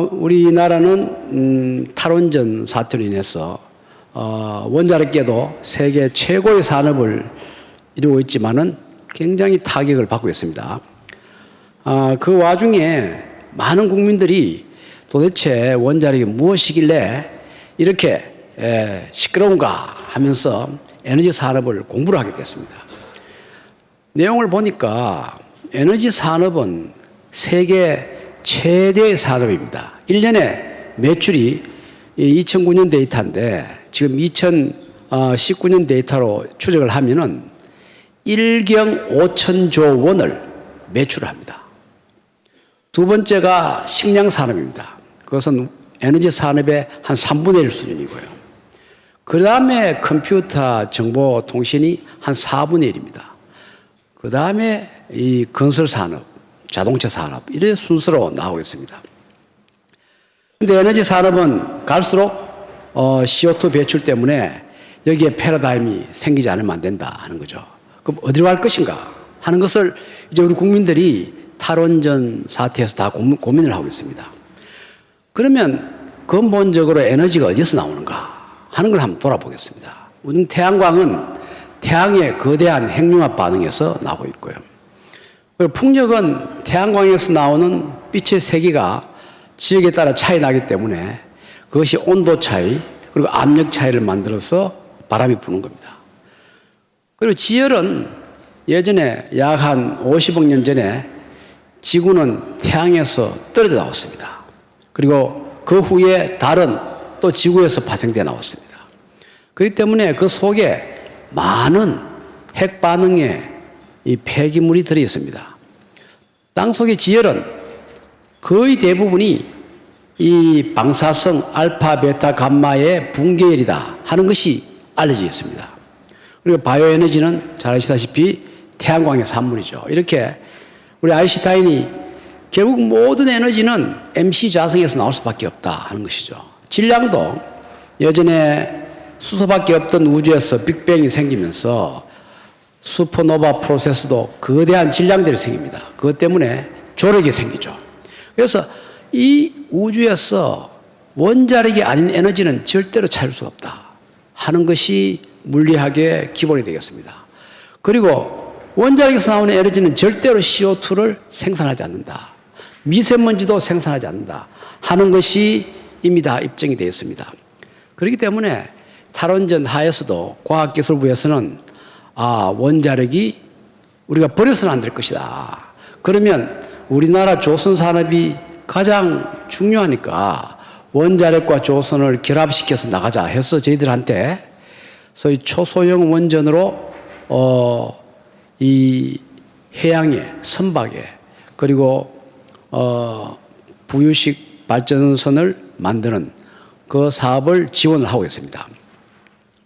아, 우리나라는 음, 탈원전 사태로 인해서 어, 원자력계도 세계 최고의 산업을 이루고 있지만은 굉장히 타격을 받고 있습니다. 아, 그 와중에 많은 국민들이 도대체 원자력이 무엇이길래 이렇게 에, 시끄러운가 하면서 에너지 산업을 공부를 하게 됐습니다. 내용을 보니까 에너지 산업은 세계 최대의 산업입니다. 1년에 매출이 2009년 데이터인데 지금 2019년 데이터로 추적을 하면은 1경 5천조 원을 매출을 합니다. 두 번째가 식량 산업입니다. 그것은 에너지 산업의 한 3분의 1 수준이고요. 그 다음에 컴퓨터 정보 통신이 한 4분의 1입니다. 그 다음에 이 건설 산업, 자동차 산업, 이런 순서로 나오고 있습니다. 근데 에너지 산업은 갈수록 어, CO2 배출 때문에 여기에 패러다임이 생기지 않으면 안 된다 하는 거죠. 그럼 어디로 갈 것인가 하는 것을 이제 우리 국민들이 탈원전 사태에서 다 고민, 고민을 하고 있습니다. 그러면 근본적으로 에너지가 어디서 나오는가 하는 걸 한번 돌아보겠습니다. 우선 태양광은 태양의 거대한 핵융합 반응에서 나오고 있고요. 그리고 풍력은 태양광에서 나오는 빛의 세기가 지역에 따라 차이 나기 때문에 그것이 온도 차이 그리고 압력 차이를 만들어서 바람이 부는 겁니다. 그리고 지열은 예전에 약 한 50억 년 전에 지구는 태양에서 떨어져 나왔습니다. 그리고 그 후에 달은 또 지구에서 파생되어 나왔습니다. 그렇기 때문에 그 속에 많은 핵 반응의 이 폐기물이 들어 있습니다. 땅 속의 지열은 거의 대부분이 이 방사성 알파, 베타, 감마의 붕괴열이다 하는 것이 알려져 있습니다. 그리고 바이오 에너지는 잘 아시다시피 태양광의 산물이죠. 이렇게 우리 아인슈타인이 결국 모든 에너지는 MC 자성에서 나올 수밖에 없다 하는 것이죠. 질량도 예전에 수소밖에 없던 우주에서 빅뱅이 생기면서 슈퍼노바 프로세스도 거대한 질량들이 생깁니다. 그것 때문에 조력이 생기죠. 그래서 이 우주에서 원자력이 아닌 에너지는 절대로 찾을 수 없다 하는 것이 물리학의 기본이 되겠습니다. 그리고 원자력에서 나오는 에너지는 절대로 CO2를 생산하지 않는다. 미세먼지도 생산하지 않는다. 하는 것이 이미 다 입증이 되어 있습니다. 그렇기 때문에 탈원전 하에서도 과학기술부에서는 아, 원자력이 우리가 버려서는 안 될 것이다. 그러면 우리나라 조선 산업이 가장 중요하니까 원자력과 조선을 결합시켜서 나가자 해서 저희들한테 소위 초소형 원전으로 어, 이 해양에 선박에 그리고 어, 부유식 발전선을 만드는 그 사업을 지원을 하고 있습니다.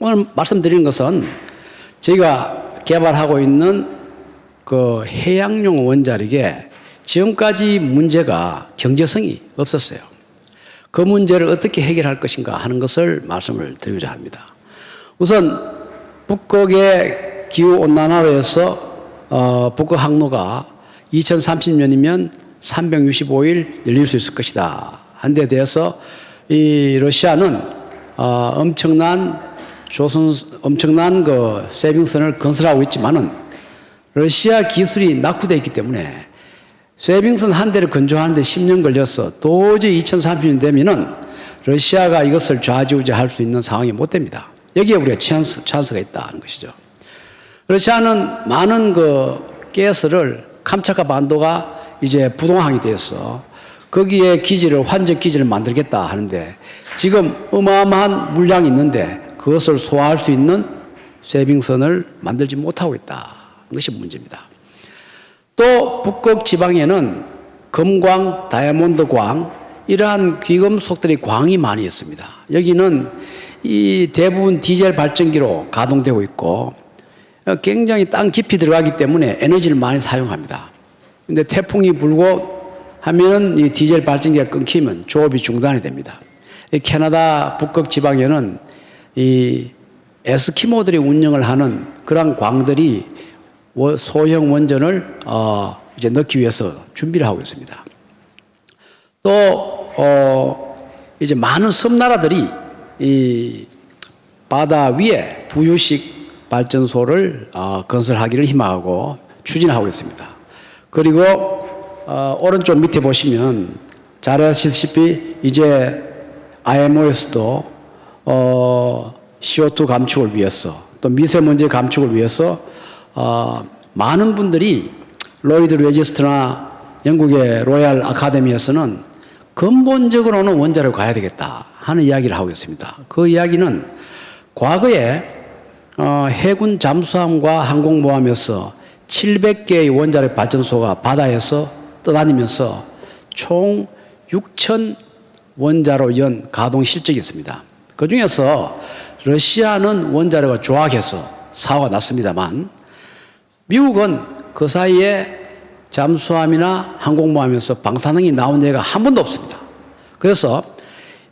오늘 말씀드리는 것은 저희가 개발하고 있는 그 해양용 원자력에 지금까지 문제가 경제성이 없었어요. 그 문제를 어떻게 해결할 것인가 하는 것을 말씀을 드리고자 합니다. 우선 북극의 기후 온난화로 해서 어, 북극 항로가 2030년이면 365일 열릴 수 있을 것이다. 한데 대해서 이 러시아는 어, 엄청난 조선 엄청난 그 세빙선을 건설하고 있지만은 러시아 기술이 낙후되어 있기 때문에 세빙선 한 대를 건조하는데 10년 걸려서 도저히 2030년 되면은 러시아가 이것을 좌지우지할 수 있는 상황이 못 됩니다. 여기에 우리가 찬스, 찬스가 있다는 것이죠. 러시아는 많은 그 가스를 감차카 반도가 이제 부동항이 되어서 거기에 기지를 환적 기지를 만들겠다 하는데 지금 어마어마한 물량이 있는데 그것을 소화할 수 있는 세빙선을 만들지 못하고 있다. 그것이 문제입니다. 또 북극 지방에는 금광, 다이아몬드 광 이러한 귀금 속들이 광이 많이 있습니다. 여기는 이 대부분 디젤 발전기로 가동되고 있고 굉장히 땅 깊이 들어가기 때문에 에너지를 많이 사용합니다. 근데 태풍이 불고 하면은 이 디젤 발전기가 끊기면 조업이 중단이 됩니다. 캐나다 북극 지방에는 이 에스키모들이 운영을 하는 그런 광들이 소형 원전을 어 이제 넣기 위해서 준비를 하고 있습니다. 또 어 이제 많은 섬나라들이 이 바다 위에 부유식 발전소를 어, 건설하기를 희망하고 추진하고 있습니다. 그리고 어, 오른쪽 밑에 보시면 잘 아시다시피 이제 IMO에서도 어, CO2 감축을 위해서 또 미세먼지 감축을 위해서 어, 많은 분들이 로이드 레지스트나 영국의 로얄 아카데미에서는 근본적으로는 원자로 가야 되겠다 하는 이야기를 하고 있습니다. 그 이야기는 과거에 어, 해군 잠수함과 항공모함에서 700개의 원자력 발전소가 바다에서 떠다니면서 총 6천 원자로 연 가동 실적이 있습니다. 그 중에서 러시아는 원자력을 조악해서 사고가 났습니다만 미국은 그 사이에 잠수함이나 항공모함에서 방사능이 나온 예가 한 번도 없습니다. 그래서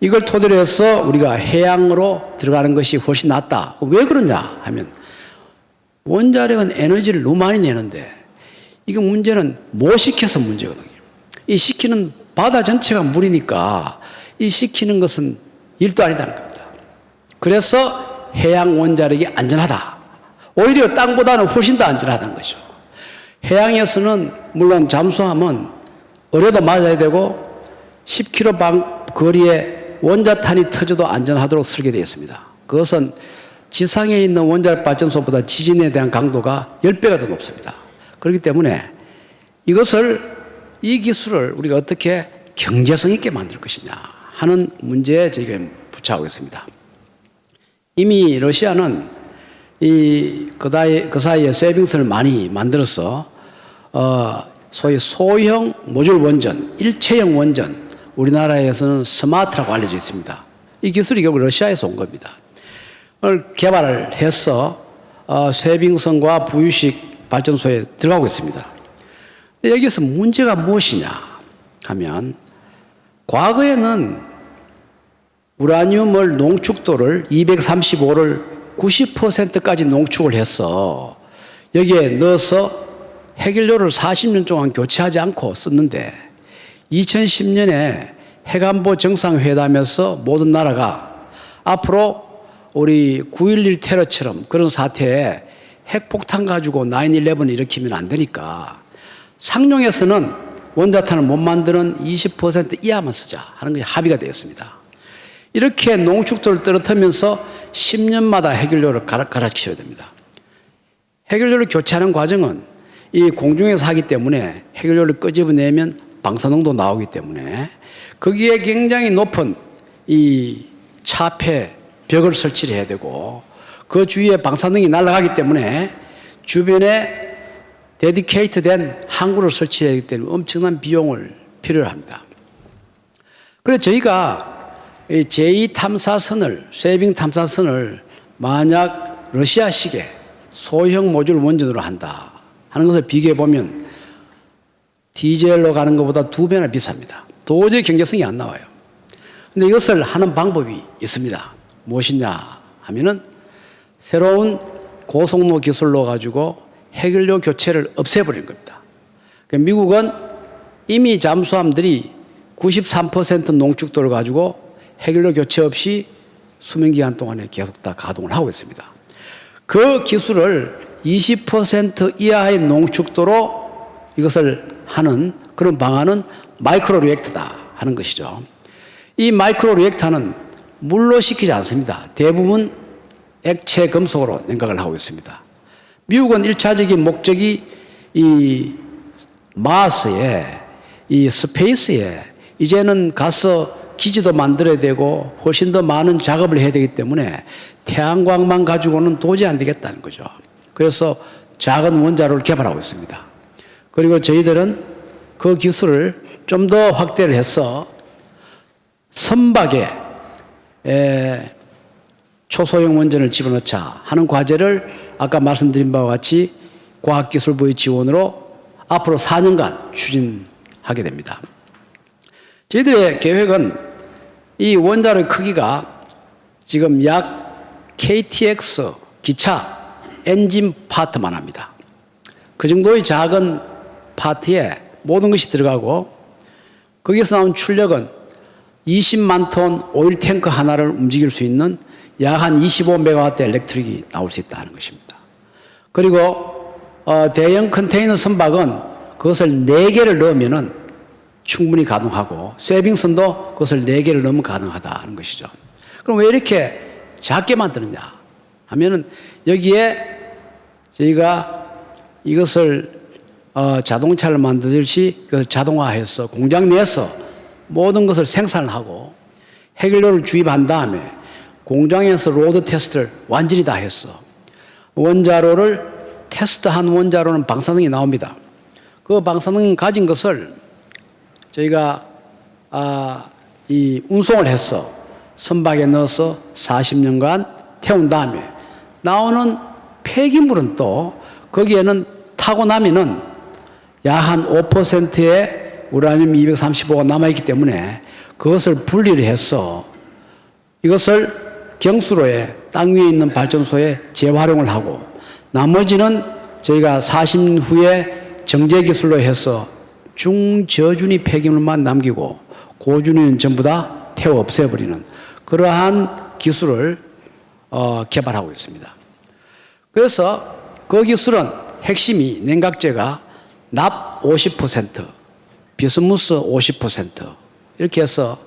이걸 토대로 해서 우리가 해양으로 들어가는 것이 훨씬 낫다. 왜 그러냐 하면 원자력은 에너지를 너무 많이 내는데 이거 문제는 못 시켜서 문제거든요. 이 시키는 바다 전체가 물이니까 이 시키는 것은 일도 아니다는 겁니다. 그래서 해양 원자력이 안전하다. 오히려 땅보다는 훨씬 더 안전하다는 거죠. 해양에서는 물론 잠수함은 어뢰도 맞아야 되고 10km 방 거리에 원자탄이 터져도 안전하도록 설계되어 있습니다. 그것은 지상에 있는 원자력 발전소보다 지진에 대한 강도가 10배가 더 높습니다. 그렇기 때문에 이것을 이 기술을 우리가 어떻게 경제성 있게 만들 것이냐 하는 문제에 저희가 부처하고 있습니다. 이미 러시아는 이, 그, 다이, 그 사이에 쇠빙선을 많이 만들어서, 어, 소위 소형 모듈 원전, 일체형 원전, 우리나라에서는 스마트라고 알려져 있습니다. 이 기술이 결국 러시아에서 온 겁니다. 을 개발을 해서, 어, 쇠빙선과 부유식 발전소에 들어가고 있습니다. 여기서 문제가 무엇이냐 하면, 과거에는 우라늄을 농축도를 235를 90%까지 농축을 해서 여기에 넣어서 해결료를 40년 동안 교체하지 않고 썼는데 2010년에 해관보 정상회담에서 모든 나라가 앞으로 우리 9.11 테러처럼 그런 사태에 핵폭탄 가지고 9.11을 일으키면 안 되니까 상용에서는 원자탄을 못 만드는 20% 이하만 쓰자 하는 것이 합의가 되었습니다. 이렇게 농축도를 떨어뜨리면서 10년마다 해결료를 갈아치워야 됩니다. 해결료를 교체하는 과정은 이 공중에서 하기 때문에 해결료를 끄집어내면 방사능도 나오기 때문에 거기에 굉장히 높은 이 차폐 벽을 설치를 해야 되고 그 주위에 방사능이 날아가기 때문에 주변에 데디케이트 된 항구를 설치해야 하기 때문에 엄청난 비용을 필요로 합니다. 그래서 저희가 제2 탐사선을, 쉐빙 탐사선을 만약 러시아식의 소형 모듈 원전으로 한다 하는 것을 비교해 보면 디젤로 가는 것보다 두 배나 비쌉니다. 도저히 경제성이 안 나와요. 근데 이것을 하는 방법이 있습니다. 무엇이냐 하면은 새로운 고속로 기술로 가지고 해결료 교체를 없애버리는 겁니다. 그러니까 미국은 이미 잠수함들이 93% 농축도를 가지고 해결료 교체 없이 수명 기간 동안에 계속 다 가동을 하고 있습니다. 그 기술을 20% 이하의 농축도로 이것을 하는 그런 방안은 마이크로 리액터다 하는 것이죠. 이 마이크로 리액터는 물로 식히지 않습니다. 대부분 액체 금속으로 냉각을 하고 있습니다. 미국은 1차적인 목적이 이 마스에 이 스페이스에 이제는 가서 기지도 만들어야 되고 훨씬 더 많은 작업을 해야 되기 때문에 태양광만 가지고는 도저히 안 되겠다는 거죠. 그래서 작은 원자로를 개발하고 있습니다. 그리고 저희들은 그 기술을 좀 더 확대를 해서 선박에 초소형 원전을 집어넣자 하는 과제를 아까 말씀드린 바와 같이 과학기술부의 지원으로 앞으로 4년간 추진하게 됩니다. 저희들의 계획은 이 원자로의 크기가 지금 약 KTX 기차 엔진 파트만 합니다. 그 정도의 작은 파트에 모든 것이 들어가고 거기서 나온 출력은 20만 톤 오일 탱크 하나를 움직일 수 있는 약 한 25메가와트 엘렉트릭이 나올 수 있다는 것입니다. 그리고 어, 대형 컨테이너 선박은 그것을 4개를 넣으면은 충분히 가능하고 쇠빙선도 그것을 4개를 넣으면 가능하다는 것이죠. 그럼 왜 이렇게 작게 만드느냐 하면은 여기에 저희가 이것을 어, 자동차를 만들듯이 그 자동화해서 공장 내에서 모든 것을 생산을 하고 해결료를 주입한 다음에 공장에서 로드 테스트를 완전히 다 했어. 원자로를 테스트한 원자로는 방사능이 나옵니다. 그 방사능 가진 것을 저희가 아, 이 운송을 해서 선박에 넣어서 40년간 태운 다음에 나오는 폐기물은 또 거기에는 타고 나면은 약 한 5%의 우라늄 235가 남아있기 때문에 그것을 분리를 해서 이것을 경수로에 땅 위에 있는 발전소에 재활용을 하고 나머지는 저희가 40년 후에 정제 기술로 해서 중저준위 폐기물만 남기고 고준위는 전부 다 태워 없애버리는 그러한 기술을 어, 개발하고 있습니다. 그래서 그 기술은 핵심이 냉각제가 납 50%, 비스무스 50% 이렇게 해서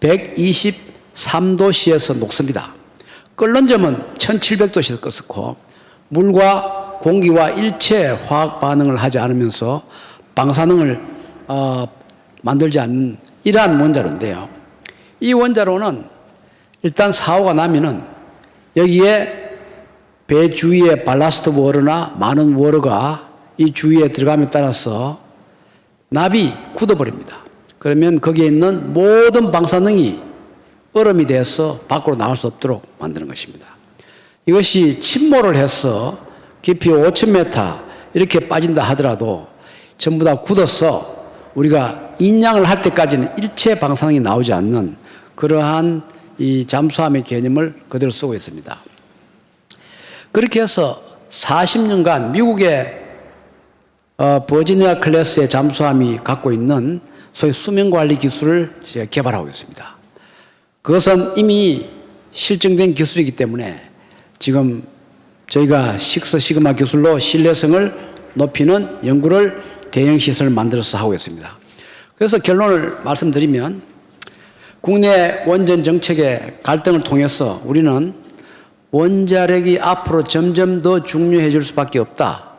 123도씨에서 녹습니다. 끓는 점은 1700도씨에서 끓고 물과 공기와 일체 화학 반응을 하지 않으면서 방사능을 어, 만들지 않는 이러한 원자로인데요. 이 원자로는 일단 사고가 나면은 여기에 배 주위에 발라스트 워러나 많은 워러가 이 주위에 들어감에 따라서 납이 굳어버립니다. 그러면 거기에 있는 모든 방사능이 얼음이 돼서 밖으로 나올 수 없도록 만드는 것입니다. 이것이 침몰을 해서 깊이 5,000m 이렇게 빠진다 하더라도 전부 다 굳어서 우리가 인양을 할 때까지는 일체 방사능이 나오지 않는 그러한 이 잠수함의 개념을 그대로 쓰고 있습니다. 그렇게 해서 40년간 미국의 어, 버지니아 클래스의 잠수함이 갖고 있는 소위 수면 관리 기술을 개발하고 있습니다. 그것은 이미 실증된 기술이기 때문에 지금 저희가 식스 시그마 기술로 신뢰성을 높이는 연구를 대형 시설을 만들어서 하고 있습니다. 그래서 결론을 말씀드리면 국내 원전 정책의 갈등을 통해서 우리는 원자력이 앞으로 점점 더 중요해질 수밖에 없다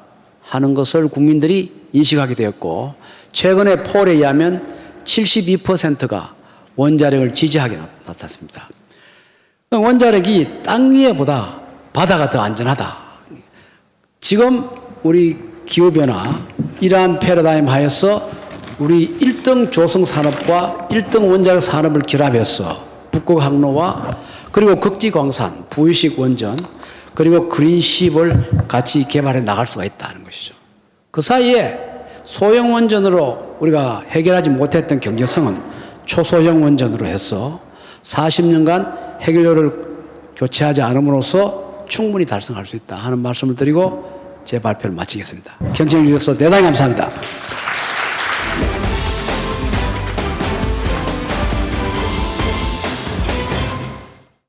하는 것을 국민들이 인식하게 되었고 최근에 폴에 의하면 72%가 원자력을 지지하게 나타났습니다. 원자력이 땅 위에보다 바다가 더 안전하다. 지금 우리 기후변화, 이러한 패러다임 하에서 우리 1등 조성 산업과 1등 원자력 산업을 결합해서 북극 항로와 그리고 극지광산, 부유식 원전, 그리고 그린십을 같이 개발해 나갈 수가 있다는 것이죠. 그 사이에 소형 원전으로 우리가 해결하지 못했던 경제성은 초소형 원전으로 해서 40년간 해결료를 교체하지 않음으로써 충분히 달성할 수 있다 하는 말씀을 드리고 제 발표를 마치겠습니다. 경청해 주셔서 대단히 감사합니다.